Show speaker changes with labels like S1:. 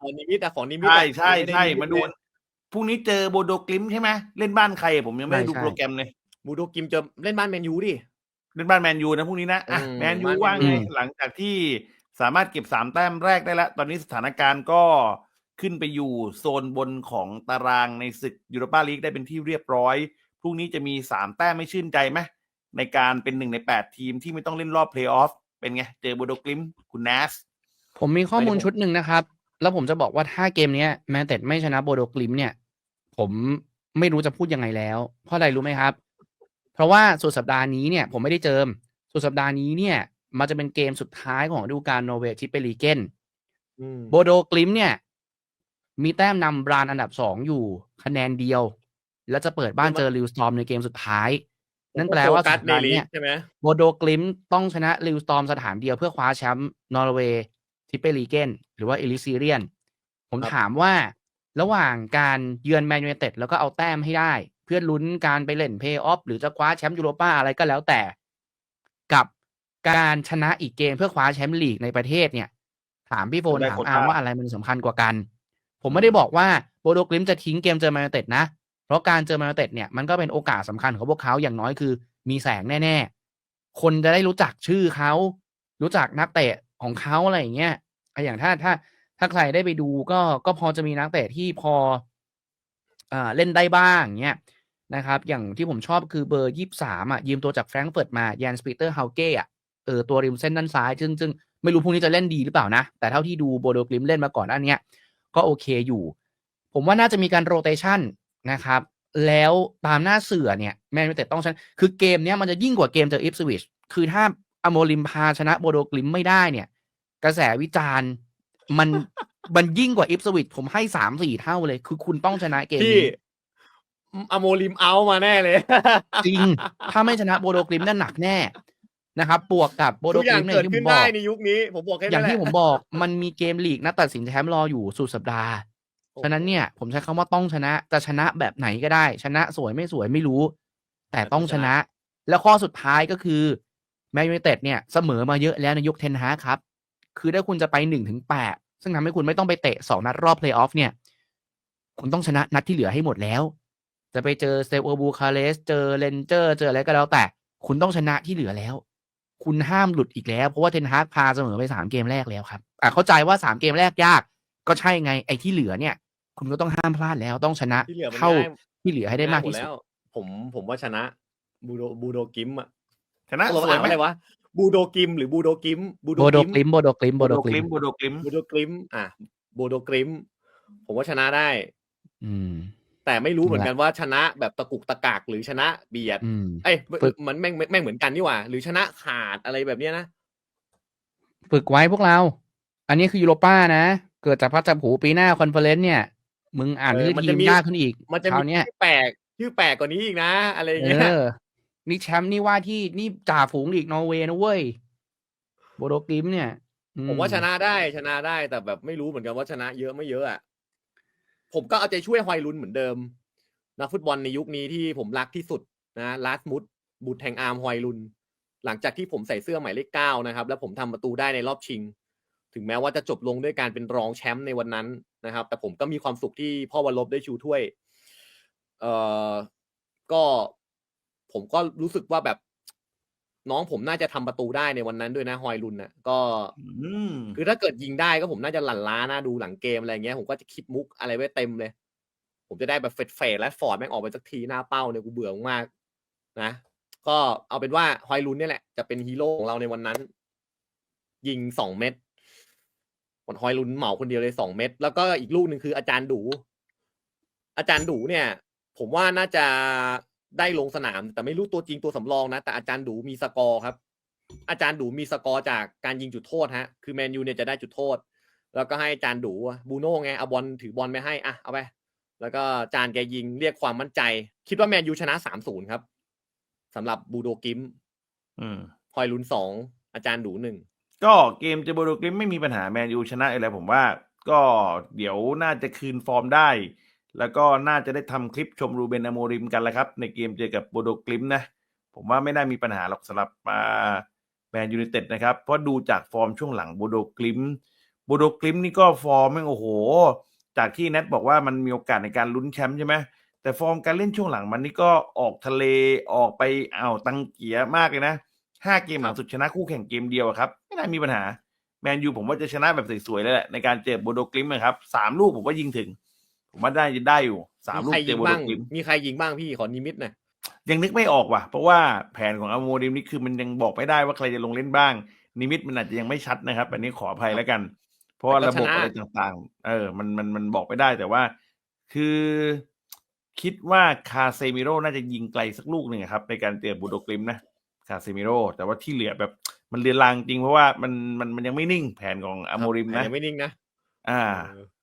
S1: อ๋อนิมิตอะของนิมิต
S2: ใช่
S1: อะ
S2: ใช่
S1: ไได้
S2: ใช่
S1: นิ
S2: มาดูพรุ่งนี้เจอโบโดกลิมใช่ไหมเล่นบ้านใครผมยังไม่ได้ดู
S3: ใช่
S2: โปรแกรมเลย
S1: บูโดกิมจะเล่นบ้านแมนยูดิ
S2: เล่นบ้านแมนยูนะพรุ่งนี้นะอะ
S1: อืม
S2: แมนยู
S1: บ้าน
S2: ว่า
S1: แมนยู
S2: ไงหลังจากที่สามารถเก็บสามแต้มแรกได้แล้วตอนนี้สถานการณ์ก็ขึ้นไปอยู่โซนบนของตารางในศึกยูโรปาลีกได้เป็นที่เรียบร้อยพรุ่งนี้จะมีสามแต้มไม่ชื่นใจไหมในการเป็นหนึ่งในแปดทีมที่ไม่ต้องเล่นรอบเพลย์ออฟเป็นไง เจอโบโดกลิมคุณนัส
S3: ผมมีข้อมูลชุดหนึ่งนะครับ แล้วผมจะบอกว่าถ้าเกมเนี้ยแมนเต็ดไม่ชนะโบโดกลิมเนี่ย ผมไม่รู้จะพูดยังไงแล้ว เพราะอะไรรู้ไหมครับ เพราะว่าสุดสัปดาห์นี้เนี่ย ผมไม่ได้เจิม สุดสัปดาห์นี้เนี่ย มันจะเป็นเกมสุดท้ายของฤดูกาลโนเวทิเปลีเกน
S1: อืม
S3: โบโดกลิมเนี่ย มีแต้มนำบรานอันดับสองอยู่คะแนนเดียว แล้วจะเปิดบ้านเจอลิวสตอมในเกมสุดท้าย นั่นแปลว่า
S1: โฟกั
S3: สั
S1: ส
S3: ป
S1: ใน
S3: ดาห์
S1: ลี
S3: เนี้
S1: ก
S3: ย
S1: ใช่ไหม
S3: โบโดกลิมต้องชนะลิวสตอมสถานเดียวเพื่อคว้าแชมป์นอร์เวย์ ทิเปลีเกนหรือว่าเอลิซีเรียน ผม
S1: ครับ
S3: ถามว่าระหว่างการเยือนแมนยูไนเต็ดแล้วก็เอาแต้มให้ได้ เพื่อลุ้นการไปเล่นเพย์ออฟหรือจะคว้าแชมป์ยูโรป้าอะไรก็แล้วแต่ กับการชนะอีกเกมเพื่อคว้าแชมป์ลีกในประเทศเนี่ย ถามพี่โฟน
S2: ได้
S3: ถาม
S2: โควต้า
S3: อาร์มว่าอะไรมันสำคัญกว่ากัน ผมไม่ได้บอกว่าโบโดกลิมจะทิ้งเกมเจอแมนยูไนเต็ดนะ เพราะการเจอแมนยูไนเต็ดเนี่ยมันก็เป็นโอกาสสำคัญของพวกเขาอย่างน้อยคือ มีแสงแน่ ๆ คนจะได้รู้จักชื่อเขา รู้จักนักเตะของเขาอะไรอย่างเงี้ย อย่างถ้าถ้าถ้าใครได้ไปดูก็ก็พอจะมีนักเตะที่พออ่าเล่นได้บ้างเงี้ยนะครับ อย่างที่ผมชอบคือเบอร์ยี่สามอะยืมตัวจากแฟรงก์เฟิร์ตมาแยนสปีเตอร์เฮาเก้อะเออตัวริมเส้นด้านซ้ายซึ่งซึ่งไม่รู้พรุ่งนี้จะเล่นดีหรือเปล่านะ แต่เท่าที่ดูโบโดกลิมเล่นมาก่อนหน้าเนี้ยก็โอเคอยู่ ผมว่าน่าจะมีการโรเตชันนะครับ แล้วตามหน้าเสือเนี่ยแมนยูเต็ดต้องชนะคือเกมเนี้ยมันจะยิ่งกว่าเกมเจออิฟสวิชคือถ้าอโมลิมพาชนะโบโดกลิมไม่ได้เนี่ย กระแสวิจารณ์มันมันยิ่งกว่าอิฟสวิชผมให้สามสี่เท่าเลย คือคุณต้องชนะเกม
S1: ที่
S3: นี้
S1: อโมลิมเอามาแน่เลย
S3: จริง ถ้าไม่ชนะโบโดกลิมนั่นหนักแน่นะครับบวกกับโบโด
S1: ทุก
S3: ก
S1: อย่า
S3: ลิ
S1: ง
S3: มเนี่
S1: เกิ
S3: ย
S1: ด
S3: ที่ผ
S1: ขึ้น
S3: มบ
S1: ได้
S3: อก
S1: ในยุคนี้ผมบอกแค่
S3: อย่าง
S1: นั้นแห
S3: ที่
S1: ละ
S3: ผมบอก มันมีเกมลีกนัดตัดสินแชมป์รออยู่สุดสัปดาห์ฉะนั้นเนี่ย ผมใช้คำว่าต้องชนะจะชนะแบบไหนก็ได้ ชนะสวยไม่สวยไม่รู้ แต่ต้องชนะ แล้วข้อสุดท้ายก็คือแมนยูไนเต็ดเนี่ยเสมอมาเยอะแล้วในยุคเทนฮากครับ คือถ้าคุณจะไปหนึ่งถึงแปดซึ่งทำให้คุณไม่ต้องไปเตะสองนัดรอบเพลย์ออฟเนี่ย คุณต้องชนะนัดที่เหลือให้หมดแล้ว จะไปเจอเซลโอบูคาเลส เจอเรนเจอร์เจออะไรก็แล้วแต่ คุณต้องชนะที่เหลือแล้ว คุณห้ามหลุดอีกแล้ว เพราะว่าเทนฮากพาเสมอไปสามเกมแรกแล้วครับอะเข้าใจว่าสามเกมแรกยาก ก็ใช่ไงไอ้ที่เหลือเนี่ย คุณก็ต้องห้ามพลาดแล้วต้องชนะ
S1: ที่เหลือมัน
S3: เท่า
S1: ง่าย
S3: ที่เหลือให้ได้มากที่สุด
S1: แล้วผมผมว่าชนะบูโดบูโดกิมอะ
S2: ชนะ
S1: เรา
S2: สวย
S1: อ่าน
S2: ไหม
S1: ว่าอะไรวะ บูโดกิมหรือบูโดกิม
S3: โบโดกลิมโบโดกลิมโบ
S2: โบ
S3: โด
S2: โด
S3: ก
S2: ก
S3: ลิ
S2: ลิ
S3: ม
S2: มโบโดกลิม
S1: บูโดกลิมอะบูโดกลิมผมว่าชนะได้
S3: อืม
S1: แต่ไม่รู้เหมือนกันว่าชนะแบบตะกุกตะกากหรือชนะเบียด
S3: อืม
S1: เอ้ย
S3: ฝึก
S1: มันแม่งแม่งแม่งเหมือนกันนี่หว่า หรือชนะขาดอะไรแบบเนี้ยนะ
S3: ฝึกไว้พวกเรา อันนี้คือยูโรป้านะ เกิดจากพัดจับหูปีหน้าคอนเฟอเรนซ์เนี่ย มึงอ่าน
S1: เออ
S3: ชื่อ
S1: มัน
S3: ที
S1: จะ
S3: ม
S1: มี
S3: ยากขึ้นอีก
S1: มันจะ
S3: ครา
S1: มี
S3: วเนี้ย
S1: ชื่อแปลกชื่อแปลกกว่านี้อีกนะ อะไรอย่าง
S3: เอ
S1: เงี้ย
S3: นี่แชมป์นี่ว่าที่นี่จ่าฝูงลีกนอร์เวย์นะเว้ยโบโดกิมเนี่ย
S1: ผมว่าชนะได้ชนะได้แต่แบบไม่รู้เหมือนกันว่าชนะเยอะไม่เยอะอะผมก็เอาใจช่วยฮอยลุนเหมือนเดิมนักฟุตบอลในยุคนี้ที่ผมรักที่สุดนะลาสมุดบุตรแห่งอาร์มฮอยลุน หลังจากที่ผมใส่เสื้อหมายเลขเก้านะครับ แล้วผมทำประตูได้ในรอบชิง ถึงแม้ว่าจะจบลงด้วยการเป็นรองแชมป์ในวันนั้นนะครับ แต่ผมก็มีความสุขที่พ่อวันลบได้ชูถ้วย เอ่อก็ ผมก็รู้สึกว่าแบบ น้องผมน่าจะทำประตูได้ในวันนั้นด้วยนะฮอยลุนน่ะก็
S2: อืม
S1: คือถ้าเกิดยิงได้ก็ผมน่าจะหลั่นล้านะดูหลังเกมอะไรเงี้ย ผมก็จะคิดมุกอะไรไว้เต็มเลย ผมจะได้แบบเฟดเฟดและฟอร์ดแม่งออกไปสักทีหน้าเป้าเนี่ยกูเบื่อมากๆนะก็เอาเป็นว่าฮอยลุนเนี่ยแหละ จะเป็นฮีโร่ของเราในวันนั้น ยิงสองเม็ดผลฮอยลุนเหมาคนเดียวเลยสองเม็ดแล้วก็อีกลูกหนึ่งคืออาจารย์ดู อาจารย์ดูเนี่ย ผมว่าน่าจะ ได้ลงสนาม แต่ไม่รู้ตัวจริงตัวสำรองนะ แต่อาจารย์ดูมีสกอร์ครับ อาจารย์ดูมีสกอร์จากการยิงจุดโทษฮะ คือแมนยูเนี่ยจะได้จุดโทษ แล้วก็ให้อาจารย์ดูอะบูโน่ไงเอาบอลถือบอลไปให้อะเอาไปแล้วก็อาจารย์แกยิงเรียกความมั่นใจ คิดว่าแมนยูชนะสามศูนย์ครับสำหรับบูโดกิม
S2: อืม
S1: ฮอยลุนสองอาจารย์ดูหนึ่ง
S2: ก็เกมเจอโบโดกลิมไม่มีปัญหาแมนยูชนะอะไรผมว่า ก็เดี๋ยวน่าจะคืนฟอร์มได้ แล้วก็น่าจะได้ทำคลิปชมรูเบนอโมริมกันแล้วครับ ในเกมเจอกับโบโดกลิมนะ ผมว่าไม่น่ามีปัญหาหรอกสำหรับแมนยูไนเต็ดนะครับ เพราะดูจากฟอร์มช่วงหลังโบโดกลิมบูโดกลิมนี่ก็ฟอร์มแม่งโอ้โห จากที่แนทบอกว่ามันมีโอกาสในการลุ้นแชมป์ใช่ไหมแต่ฟอร์มการเล่นช่วงหลังมันนี่ก็ออกทะเลออกไปอ่าวตังเกียมากเลยนะห้าเกมหลังสุดชนะคู่แข่งเกมเดียวครับ ไม่น่ามีปัญหาแมนยูผมว่าจะชนะแบบสวยๆเลยแหละในการเจอโบโดกลิมนะครับสามลูกผมว่ายิงถึง ผมว่าได้ได้อยู่สาม
S1: มี
S2: ลูก
S1: ใคร
S2: เจ
S1: ยิ
S2: องโบโด
S1: บ้าง
S2: กลิม
S1: มีใครยิงบ้างพี่ขอนิมิตหน่อย
S2: ยังนึกไม่ออกว่ะ เพราะว่าแผนของอโมดิมนี่คือมันยังบอกไม่ได้ว่าใครจะลงเล่นบ้าง นิมิตมันอาจจะยังไม่ชัดนะครับ อันนี้ขออภัยแล้วกัน เพราะว่าระบบอะไรต่างๆ เออ มันมันมันบอกไม่ได้แต่ว่า คือคิดว่าคาเซมิโร่น่าจะยิงไกลสักลูกหนึ่งอะครับในการเตรียมบูโดกลิมนะคาเซมิโร่แต่ว่าที่เหลือแบบมันเรียนลางจริงเพราะว่ามันมันมันยังไม่นิ่งแผนของอโมริมนะ
S1: ยังไม่นิ่งนะ
S2: อ่า
S1: เออ